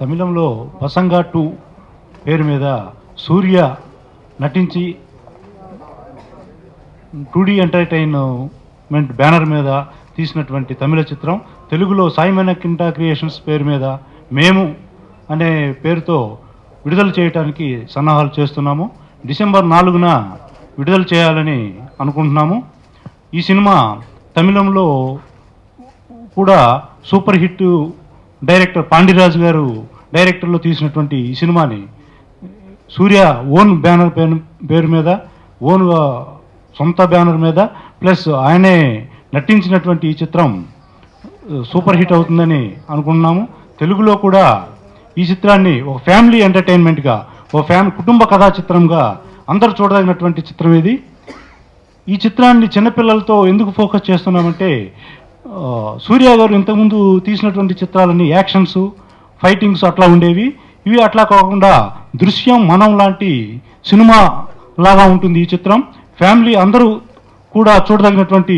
తమిళంలో పసంగా టూ పేరు మీద సూర్య నటించి టూడీ ఎంటర్టైన్మెంట్ బ్యానర్ మీద తీసినటువంటి తమిళ చిత్రం. తెలుగులో సాయిమన కింటా క్రియేషన్స్ పేరు మీద మేము అనే పేరుతో విడుదల చేయడానికి సన్నాహాలు చేస్తున్నాము. డిసెంబర్ నాలుగున విడుదల చేయాలని అనుకుంటున్నాము. ఈ సినిమా తమిళంలో కూడా సూపర్ హిట్ డైరెక్టర్ పాండిరాజు గారు డైరెక్టర్లో తీసినటువంటి ఈ సినిమాని సూర్య ఓన్ బ్యానర్ పేరు పేరు మీద ఓన్ సొంత బ్యానర్ మీద ప్లస్ ఆయనే నటించినటువంటి ఈ చిత్రం సూపర్ హిట్ అవుతుందని అనుకున్నాము తెలుగులో కూడా ఈ చిత్రాన్ని ఒక ఫ్యామిలీ ఎంటర్టైన్మెంట్గా ఒక ఫ్యామిలీ కుటుంబ కథా చిత్రంగా అందరూ చూడదగినటువంటి చిత్రం ఇది. ఈ చిత్రాన్ని చిన్నపిల్లలతో ఎందుకు ఫోకస్ చేస్తున్నామంటే సూర్య గారు ఇంతకుముందు తీసినటువంటి చిత్రాలన్నీ యాక్షన్స్ ఫైటింగ్స్ అట్లా ఉండేవి. ఇవి అట్లా కాకుండా దృశ్యం మనం లాంటి సినిమా లాగా ఉంటుంది ఈ చిత్రం. ఫ్యామిలీ అందరూ కూడా చూడదగినటువంటి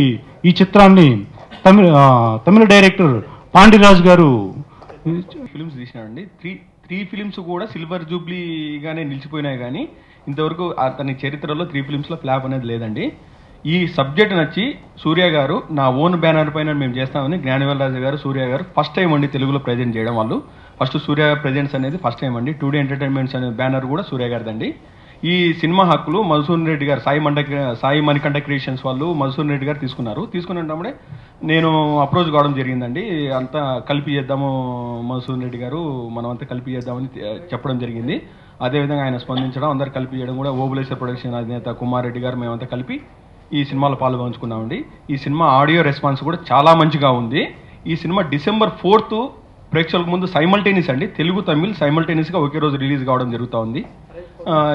ఈ చిత్రాన్ని తమిళ తమిళ డైరెక్టర్ పాండిరాజు గారు ఫిలిమ్స్ తీసినాడండి త్రీ త్రీ ఫిలిమ్స్ కూడా సిల్వర్ జూబ్లీగానే నిలిచిపోయినాయి కానీ ఇంతవరకు అతని చరిత్రలో త్రీ ఫిల్మ్స్లో ఫ్లాప్ అనేది లేదండి. ఈ సబ్జెక్ట్ నచ్చి సూర్య గారు నా ఓన్ బ్యానర్ పైన మేము చేస్తామని జ్ఞానవేల్ రాజు గారు సూర్య గారు ఫస్ట్ టైం అండి తెలుగులో ప్రజెంట్ చేయడం వాళ్ళు. ఫస్ట్ సూర్య ప్రెజెంట్స్ అనేది ఫస్ట్ టైం అండి. టూ డే ఎంటర్టైన్మెంట్స్ అనే బ్యానర్ కూడా సూర్య గారిదండి. ఈ సినిమా హక్కులు మధుసూదన్ రెడ్డి గారు సాయి మండ సాయి మణికంఠ క్రియేషన్స్ వాళ్ళు మధుసూదన్ రెడ్డి గారు తీసుకున్నారు. తీసుకున్నప్పుడే నేను అప్రోచ్ కావడం జరిగిందండి. అంతా కలిపి చేద్దాము మధుసూదన్ రెడ్డి గారు మనం అంతా కలిపి చేద్దామని చెప్పడం జరిగింది. అదేవిధంగా ఆయన స్పందించడం అందరు కలిపి చేయడం కూడా ఓబులేశ్వర ప్రొడక్షన్ అధినేత కుమార్ రెడ్డి గారు మేమంతా కలిపి ఈ సినిమాలో పాల్గొంచుకున్నామండి. ఈ సినిమా ఆడియో రెస్పాన్స్ కూడా చాలా మంచిగా ఉంది. ఈ సినిమా డిసెంబర్ ఫోర్త్ ప్రేక్షకులకు ముందు సైమల్టేనియస్ అండి. తెలుగు తమిళ్ సైమల్టేనియస్గా ఒకే రోజు రిలీజ్ కావడం జరుగుతూ ఉంది.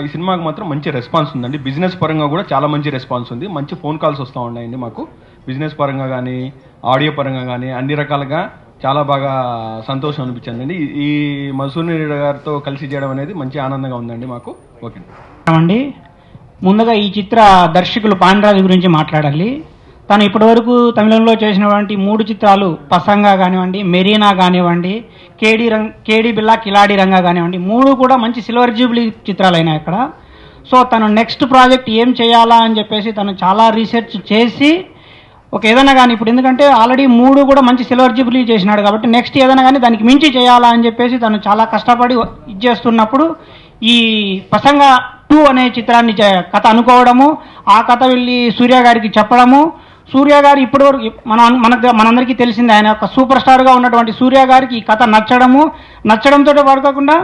ఈ సినిమాకి మాత్రం మంచి రెస్పాన్స్ ఉందండి. బిజినెస్ పరంగా కూడా చాలా మంచి రెస్పాన్స్ ఉంది. మంచి ఫోన్ కాల్స్ వస్తూ ఉన్నాయండి మాకు. బిజినెస్ పరంగా కానీ ఆడియో పరంగా కానీ అన్ని రకాలుగా చాలా బాగా సంతోషం అనిపించిందండి. ఈ- ఈ మసూరి గారితో కలిసి చేయడం అనేది మంచి ఆనందంగా ఉందండి మాకు. ఓకే అండి. ముందుగా ఈ చిత్ర దర్శకులు పాండ్రాజు గురించి మాట్లాడాలి. తను ఇప్పటివరకు తమిళంలో చేసినటువంటి మూడు చిత్రాలు పసంగా కానివ్వండి మెరీనా కానివ్వండి కేడి రంగ్ కేడి బిల్లా కిలాడి రంగా కానివ్వండి మూడు కూడా మంచి సిల్వర్ జూబ్లీ చిత్రాలు అయినాయి అక్కడ. సో తను నెక్స్ట్ ప్రాజెక్ట్ ఏం చేయాలా అని చెప్పేసి తను చాలా రీసెర్చ్ చేసి ఒక ఏదైనా కానీ ఇప్పుడు ఎందుకంటే ఆల్రెడీ మూడు కూడా మంచి సిల్వర్ జూబ్లీ చేసినాడు కాబట్టి నెక్స్ట్ ఏదైనా కానీ దానికి మించి చేయాలా అని చెప్పేసి తను చాలా కష్టపడి ఇది చేస్తున్నప్పుడు ఈ పసంగా టూ అనే చిత్రాన్ని కథ అనుకోవడము ఆ కథ వెళ్ళి సూర్య గారికి చెప్పడము. సూర్య గారు ఇప్పటివరకు మన మనకు మనందరికీ తెలిసింది ఆయన ఒక సూపర్ స్టార్గా ఉన్నటువంటి సూర్య గారికి ఈ కథ నచ్చడము. నచ్చడంతో పడుకోకుండా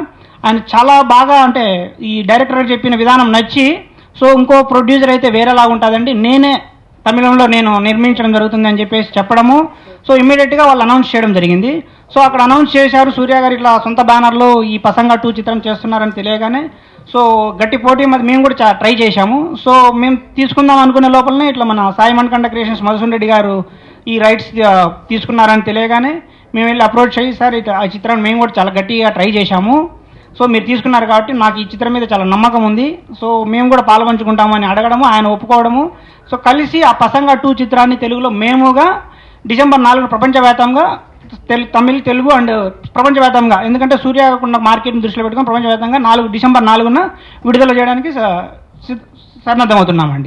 ఆయన చాలా బాగా అంటే ఈ డైరెక్టర్ చెప్పిన విధానం నచ్చి సో ఇంకో ప్రొడ్యూసర్ అయితే వేరేలాగా ఉంటుందండి నేనే తమిళంలో నేను నిర్మించడం జరుగుతుంది అని చెప్పేసి చెప్పడము. సో ఇమీడియట్గా వాళ్ళు అనౌన్స్ చేయడం జరిగింది. సో అక్కడ అనౌన్స్ చేశారు. సూర్య గారు ఇట్లా సొంత బ్యానర్లో ఈ పసంగా టూ చిత్రం చేస్తున్నారని తెలియగానే సో గట్టి పోటీ మరి మేము కూడా చా- ట్రై చేశాము. సో మేము తీసుకుందాం అనుకునే లోపలనే ఇట్లా మన సాయి మణికంఠ క్రియేషన్స్ మధుసూన్ రెడ్డి గారు ఈ రైట్స్ తీసుకున్నారని తెలియగానే మేము వెళ్ళి అప్రోచ్ అయ్యి సార్ ఇట్లా ఆ చిత్రాన్ని మేము కూడా చాలా గట్టిగా ట్రై చేశాము. సో మీరు తీసుకున్నారు కాబట్టి నాకు ఈ చిత్రం మీద చాలా నమ్మకం ఉంది. సో మేము కూడా పాల్పంచుకుంటామని అడగడము ఆయన ఒప్పుకోవడము. సో కలిసి ఆ పసంగ టూ చిత్రాన్ని తెలుగులో మేముగా డిసెంబర్ నాలుగు ప్రపంచవ్యాప్తంగా తెలు తమిళ్ తెలుగు అండ్ ప్రపంచవ్యాప్తంగా ఎందుకంటే సూర్యకుండా మార్కెట్ని దృష్టిలో పెట్టుకుని ప్రపంచవ్యాప్తంగా నాలుగు డిసెంబర్ నాలుగున విడుదల చేయడానికి స- సి- సన్నద్ధమవుతున్నామండి.